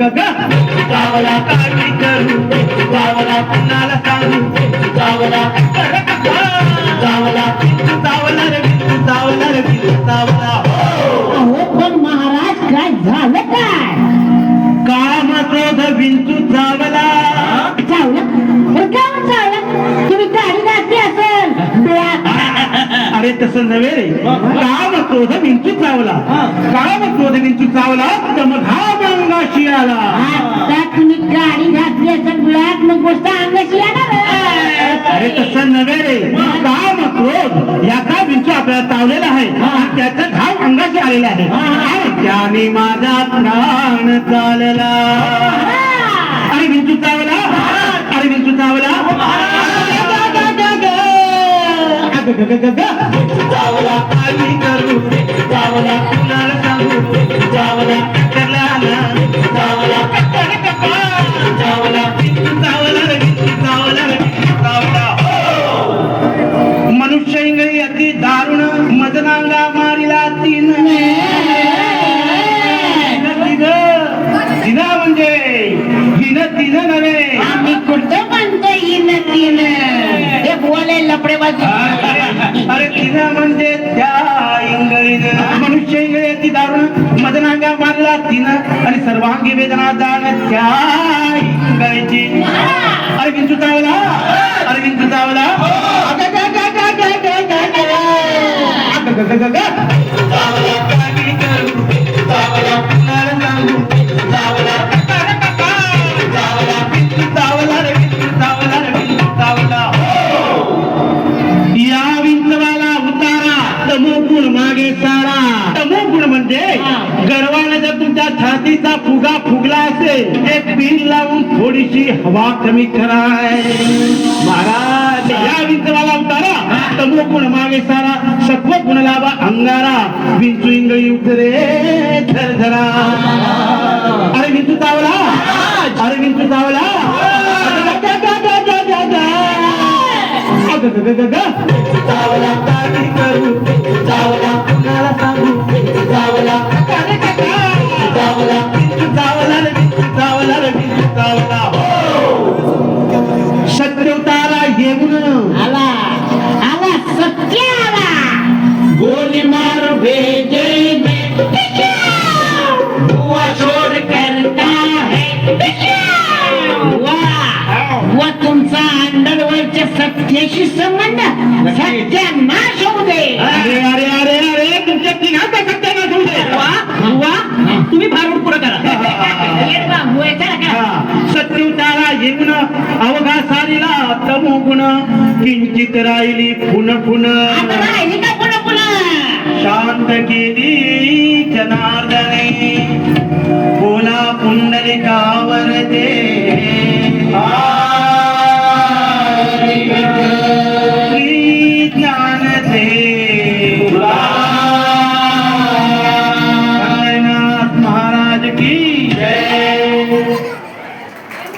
गावाला काय विचारू गावाला कुणाला सांगू गावाला गावाला चावला रे बिंदू चावला रे बिंदू चावला अहो पण महाराज काय झालं काय? काम क्रोध विंचू चावला चावलं तसं नव्हे. रे काम क्रोध विंचू चावला. काम क्रोध विंचू चावला तर मग हा. अंगाशी आला आता तुम्ही गाडी घातली ब्लॅक मग गोष्ट अंगाशी येणार अरे तसं नव्हे रे. काम क्रोध याचा विंचू आपल्याला चावलेला आहे. आणि त्याचा घाव अंगाशी आलेला आहे. आणि त्याने माझा प्राण चालला. करू कुणाला सांगू मनुष्य इंगळी अति दारुण मदनांगा मारिला तीन. तिनं म्हणजे हिनं तिनं नव्हे. आम्ही कुठं म्हणतो येईन तीन? हे बोले लपडेबाजी अरे तिनं म्हणजे त्या इंगळीनं मनुष्य इंगळी दारुण मदनांगा मारला तिनं. आणि सर्वांगी वेदना जाण त्या इंगळीची अरे विंचू चावला अरे छातीचा फुगा फुगला असेल एक पीन लावून थोडीशी हवा कमी कराय. महाराज या विंचवाला उतारा. तमोगुण मागे सारा सत्व गुण लावा अंगारा. विंचू इंगळी उतरे झरझरा अरे विंचू चावला. अरे विंचू चावला. चावला करू चावला. शत्रुतारा येऊन आला आला सत्य आला गोली मार भेजे बुआ छोड़ करता है. वा वा तुमचा अंडरवर्ल्डच्या सत्याशी संबंध सत्यानाश होऊ दे. अरे अरे अरे अरे तुमच्या तिघांचा सत्यानाश होऊ दे वा वा तुम्ही भारूड पुढे करा ये बा, बुवा, चला का? सत्युतारा येऊन सारीला तमो गुण. किंचित राहिली पुन पुन्हा शांत केली जनार्दने